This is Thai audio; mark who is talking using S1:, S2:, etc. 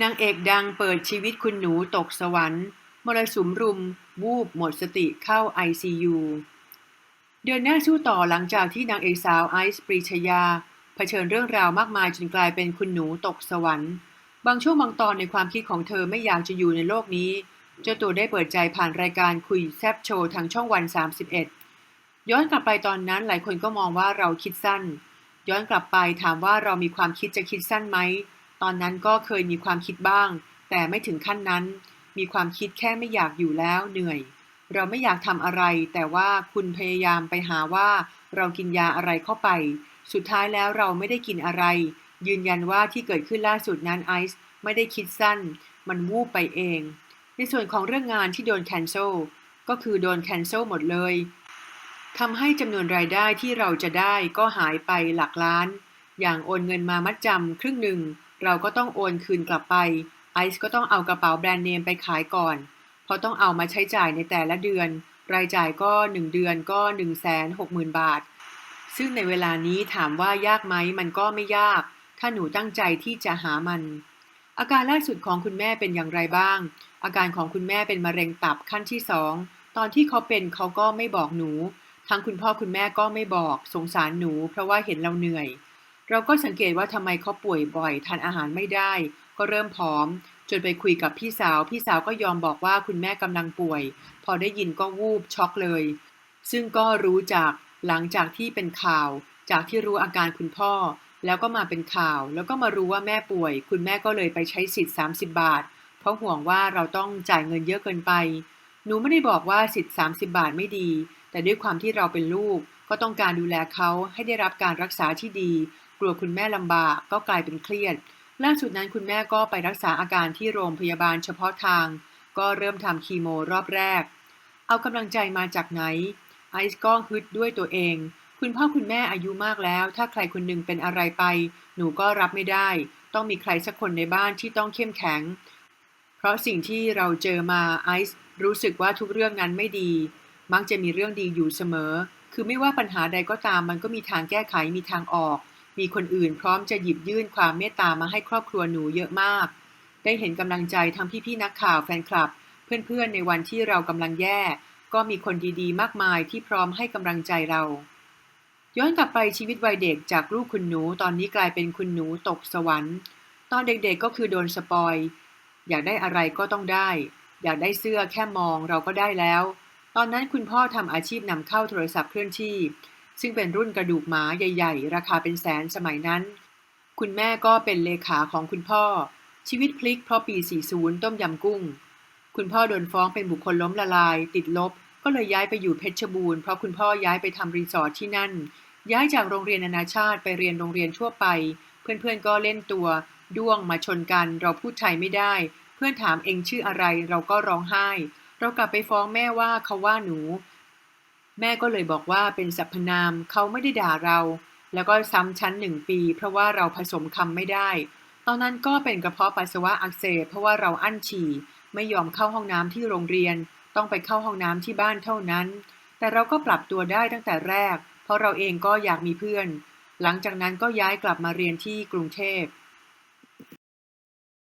S1: นางเอกดังเปิดชีวิตคุณหนูตกสวรรค์ มรสุมรุม วูบหมดสติเข้า ICU เดินหน้าสู้ต่อหลังจากที่นางเอกสาวไอซ์ปรีชยา เผชิญเรื่องราวมากมายจนกลายเป็นคุณหนูตกสวรรค์ บางช่วงบางตอนในความคิดของเธอไม่อยากจะอยู่ในโลกนี้ เจ้าตัวได้เปิดใจผ่านรายการคุยแซบโชว์ทางช่องวัน 31 ย้อนกลับไปตอนนั้นหลายคนก็มองว่าเราคิดสั้น ย้อนกลับไปถามว่าเรามีความคิดจะคิดสั้นไหม ตอนนั้นก็เคยมีความคิดบ้าง แต่ไม่ถึงขั้นนั้น มีความคิดแค่ไม่อยากอยู่แล้วเหนื่อย เราไม่อยากทำอะไร แต่ว่าคุณพยายามไปหาว่า เรากินยาอะไรเข้าไป สุดท้ายแล้วเราไม่ได้กินอะไร ยืนยันว่าที่เกิดขึ้นล่าสุดนั้นไอซ์ไม่ได้คิดสั้น มันวูบไปเอง ในส่วนของเรื่องงานที่โดนแคนเซิลก็คือโดนแคนเซิลหมดเลยทำให้จำนวนรายได้ที่เราจะได้ก็หายไปหลักล้าน อย่างโอนเงินมามัดจำครึ่งหนึ่ง เราก็ต้องโอนคืนกลับไป ไอซ์ก็ต้องเอากระเป๋าแบรนด์เนมไปขายก่อน เพราะต้องเอามาใช้จ่ายในแต่ละเดือน รายจ่ายก็ 1 เดือนก็ 1 6 0 0 0 0 บาท ซึ่งในเวลานี้ถามว่ายากไหมมันก็ไม่ยาก ถ้าหนูตั้งใจที่จะหามัน อาการล่าสุดของคุณแม่เป็นอย่างไรบ้าง อาการของคุณแม่เป็นมะเร็งตับขั้นที่สองตอนที่เขาเป็นเขาก็ไม่บอกหนู ทั้งคุณพ่อคุณแม่ก็ไม่บอก สงสารหนู เพราะว่าเห็นเราเหนื่อย เราก็สังเกตว่าทำไมเขาป่วยบ่อยทานอาหารไม่ได้ ก็เริ่มผอม จนไปคุยกับพี่สาว พี่สาวก็ยอมบอกว่าคุณแม่กำลังป่วย พอได้ยินก็วูบช็อกเลย ซึ่งก็รู้จากหลังจากที่เป็นข่าว จากที่รู้อาการคุณพ่อ แล้วก็มาเป็นข่าว แล้วก็มารู้ว่าแม่ป่วย คุณแม่ก็เลยไปใช้สิทธิ์ 30 บาท เพราะห่วงว่าเราต้องจ่ายเงินเยอะเกินไป หนูไม่ได้บอกว่าสิทธิ์ 30 บาทไม่ดี แต่ด้วยความที่เราเป็นลูก ก็ต้องการดูแลเขาให้ได้รับการรักษาที่ดี ลัวคุณแม่ลำบากก็กลายเป็นเครียด ล่าสุดนั้นคุณแม่ก็ไปรักษาอาการที่โรงพยาบาลเฉพาะทาง ก็เริ่มทำคีโมรอบแรก เอากำลังใจมาจากไหน ไอซ์ก็ฮึดด้วยตัวเอง คุณพ่อคุณแม่อายุมากแล้ว ถ้าใครคนหนึ่งเป็นอะไรไป หนูก็รับไม่ได้ ต้องมีใครสักคนในบ้านที่ต้องเข้มแข็ง เพราะสิ่งที่เราเจอมาไอซ์รู้สึกว่าทุกเรื่องนั้นไม่ดี มักจะมีเรื่องดีอยู่เสมอ คือไม่ว่าปัญหาใดก็ตามมันก็มีทางแก้ไขมีทางออก มีคนอื่นพร้อมจะหยิบยื่นความเมตตามาให้ครอบครัวหนูเยอะมาก ได้เห็นกำลังใจทั้งพี่ๆนักข่าวแฟนคลับ เพื่อนๆในวันที่เรากำลังแย่ ก็มีคนดีๆ มากมายที่พร้อมให้กำลังใจเรา ย้อนกลับไปชีวิตวัยเด็กจากลูกคุณหนูตอนนี้กลายเป็นคุณหนูตกสวรรค์ตอนเด็กๆก็คือโดนสปอย อยากได้อะไรก็ต้องได้ อยากได้เสื้อแค่มองเราก็ได้แล้ว ตอนนั้นคุณพ่อทำอาชีพนำเข้าโทรศัพท์เคลื่อนที่ ซึ่งเป็นรุ่นกระดูกหมาใหญ่ๆ ราคาเป็นแสนสมัยนั้น คุณแม่ก็เป็นเลขาของคุณพ่อ ชีวิตพลิกเพราะปี 40 ต้มยำกุ้ง คุณพ่อโดนฟ้องเป็นบุคคลล้มละลาย ติดลบ ก็เลยย้ายไปอยู่เพชรบูรณ์เพราะคุณพ่อย้ายไปทำรีสอร์ทที่นั่น ย้ายจากโรงเรียนนานาชาติไปเรียนโรงเรียนทั่วไป เพื่อนๆก็เล่นตัว ด้วงมาชนกัน เราพูดไทยไม่ได้ เพื่อนถามเองชื่ออะไร เราก็ร้องไห้ เรากลับไปฟ้องแม่ว่าเขาว่าหนู แม่ก็เลยบอกว่าเป็นสรรพนามเขาไม่ได้ด่าเรา แล้วก็ซ้ำชั้นหนึ่งปี เพราะว่าเราผสมคำไม่ได้ ตอนนั้นก็เป็นกระเพาะปัสสาวะอักเสบเพราะว่าเราอั้นฉี่ ไม่ยอมเข้าห้องน้ำที่โรงเรียน ต้องไปเข้าห้องน้ำที่บ้านเท่านั้น แต่เราก็ปรับตัวได้ตั้งแต่แรก เพราะเราเองก็อยากมีเพื่อน หลังจากนั้นก็ย้ายกลับมาเรียนที่กรุงเทพ